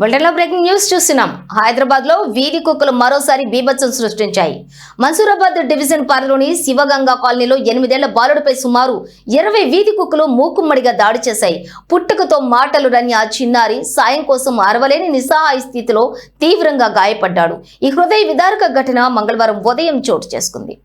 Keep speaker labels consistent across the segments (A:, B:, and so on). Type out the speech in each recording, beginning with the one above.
A: బులెటిన్లో breaking news చూస్తున్నాం. హైదరాబాద్లో వీధి కుక్కలు మరోసారి బీభత్సం సృష్టించాయి. మన్సూరాబాద్ డివిజన్ పరిధిలోని శివగంగా కాలనీలో ఎనిమిదేళ్ళ బాలుడిపై సుమారు ఇరవై వీధి కుక్కలు మూకుమ్మడిగా దాడి చేశాయి. పుట్టుకతో మాటలు రని ఆ చిన్నారి సాయం కోసం అరవలేని నిస్సహాయ స్థితిలో తీవ్రంగా గాయపడ్డాడు. ఈ హృదయ విదారక ఘటన మంగళవారం ఉదయం చోటు చేసుకుంది.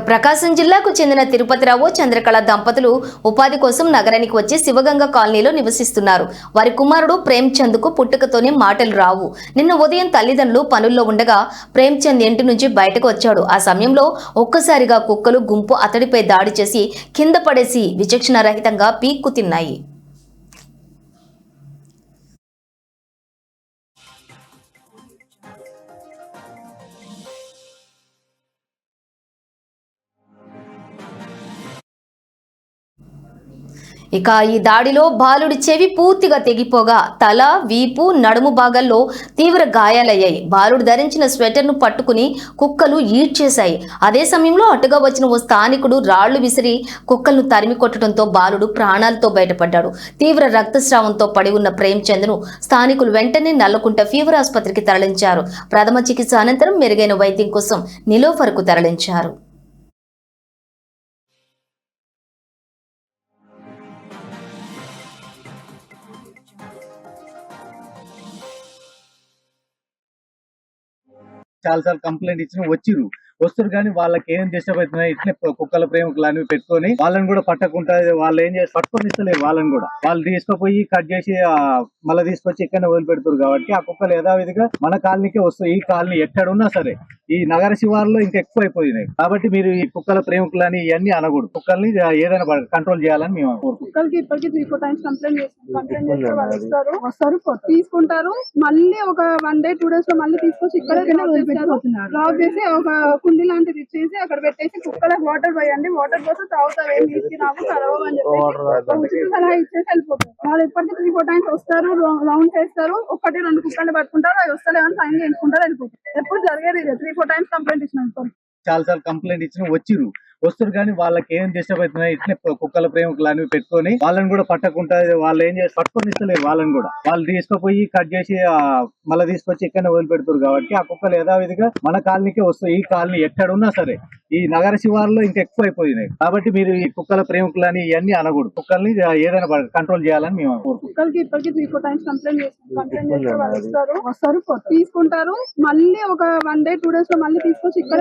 A: ప్రకాశం జిల్లాకు చెందిన తిరుపతిరావు చంద్రకళ దంపతులు ఉపాధి కోసం నగరానికి వచ్చి శివగంగ కాలనీలో నివసిస్తున్నారు. వారి కుమారుడు ప్రేమ్చంద్కు పుట్టుకతోనే మాటలు రావు. నిన్న ఉదయం తల్లిదండ్రులు పనుల్లో ఉండగా ప్రేమ్చంద్ ఇంటి నుంచి బయటకు వచ్చాడు. ఆ సమయంలో ఒక్కసారిగా కుక్కలు గుంపు అతడిపై దాడి చేసి కింద పడేసి విచక్షణ రహితంగా పీక్కు తిన్నాయి. ఇక ఈ దాడిలో బాలుడి చెవి పూర్తిగా తెగిపోగా తల వీపు నడుము భాగాల్లో తీవ్ర గాయాలయ్యాయి. బాలుడు ధరించిన స్వెటర్ను పట్టుకుని కుక్కలు ఈడ్చేశాయి. అదే సమయంలో అటుగా వచ్చిన ఓ స్థానికుడు రాళ్ళు విసిరి కుక్కలను తరిమి కొట్టడంతో బాలుడు ప్రాణాలతో బయటపడ్డాడు. తీవ్ర రక్తస్రావంతో పడి ఉన్న ప్రేమ్చంద్ను స్థానికులు వెంటనే నల్లకుంట ఫీవర్ ఆసుపత్రికి తరలించారు. ప్రథమ చికిత్స అనంతరం మెరుగైన వైద్యం కోసం నిలోఫర్కు తరలించారు.
B: చాలా సార్లు కంప్లైంట్ ఇచ్చిన వచ్చిరు వస్తారు కానీ వాళ్ళకి ఏం చేసేపోతున్నాయి ఇట్లే కుక్కల ప్రేమికులు అనేవి పెట్టుకొని వాళ్ళని కూడా పట్టకుండా వాళ్ళు ఏం చేసి పట్టుకొని ఇస్తలేరు వాళ్ళని కూడా. వాళ్ళు తీసుకుపోయి కట్ చేసి మళ్ళీ తీసుకొచ్చి ఇక్కడనే వదిలిపెడతారు కాబట్టి ఆ కుక్కలు యథావిధిగా మన కాలనీకే వస్తాయి. ఈ కాలనీ ఎక్కడున్నా సరే ఈ నగర శివార్లో ఇంకా ఎక్కువ అయిపోయినాయి. కాబట్టి మీరు ఈ కుక్కల ప్రేమికులని ఇవన్నీ అనకూడదు. కుక్కల్ని ఏదైనా కంట్రోల్ చేయాలని మేము కోరుకుంటున్నాం.
C: కుక్కలకి ఇప్పటికి త్రీ ఫోర్ టైమ్స్ కంప్లైంట్ చేస్తాం కంప్లైంట్ చేస్తే వాళ్ళు వస్తారు వస్తారు తీసుకుంటారు. మళ్ళీ ఒక వన్ డే టూ డేస్లో మళ్ళీ తీసుకొచ్చి ఇక్కడ లాక్ చేసి ఒక కుండి లాంటిది ఇచ్చేసి అక్కడ పెట్టేసి కుక్కలకు వాటర్ పోయండి. వాటర్ పోతే తాగుతారు ఏం తీసుకు రావు కలవవు అని చెప్పేసి ఒక ఉచిత సలహా ఇచ్చేసి వెళ్ళిపోతారు. వాళ్ళు ఇప్పటికీ త్రీ ఫోర్ టైమ్స్ వస్తారు రౌండ్ చేస్తారు. ఒకటి రెండు కుక్కలు పట్టుకుంటారు. అవి వస్తలేమని సైన్ చేయించుకుంటారు వెళ్ళిపోతారు. ఎప్పుడు జరిగేది త్రీ ఫోర్ టైమ్స్ కంప్లైంట్ ఇచ్చినాం
B: చాలా సార్లు కంప్లైంట్ ఇచ్చిన వచ్చిర్రు. వస్తారు కానీ వాళ్ళకి ఏం డిస్టర్బ్ అవుతున్నాయి ఇట్లే కుక్కల ప్రేమికులు అనేవి పెట్టుకొని వాళ్ళని కూడా పట్టకుండా వాళ్ళు ఏం చేసి పట్టుకొని ఇస్తలేరు వాళ్ళని కూడా. వాళ్ళు తీసుకుపోయి కట్ చేసి మళ్ళీ తీసుకొచ్చి ఇక్కడనే వదిలిపెడుతారు కాబట్టి ఆ కుక్కలు యథావిధిగా మన కాలనీకే వస్తాయి ఈ కాలనీ ఎక్కడున్నా సరే ఈ నగర శివార్లో ఇంకా ఎక్కువ అయిపోయినాయి కాబట్టి మీరు ఈ కుక్కల ప్రేమికులని ఇవన్నీ అనకూడదు. కుక్కల్ని ఏదైనా కంట్రోల్ చేయాలని మేము
C: కుక్కలకి ఇప్పటికి త్రీ ఫోర్ టైమ్స్ కంప్లైంట్ చేస్తాం కంప్లైంట్ చేస్తే వాళ్ళు వస్తారు. వస్తారు. పో- తీసుకుంటారు. మళ్ళీ ఒక వన్ డే టూ డేస్లో మళ్ళీ తీసుకొచ్చి ఇక్కడ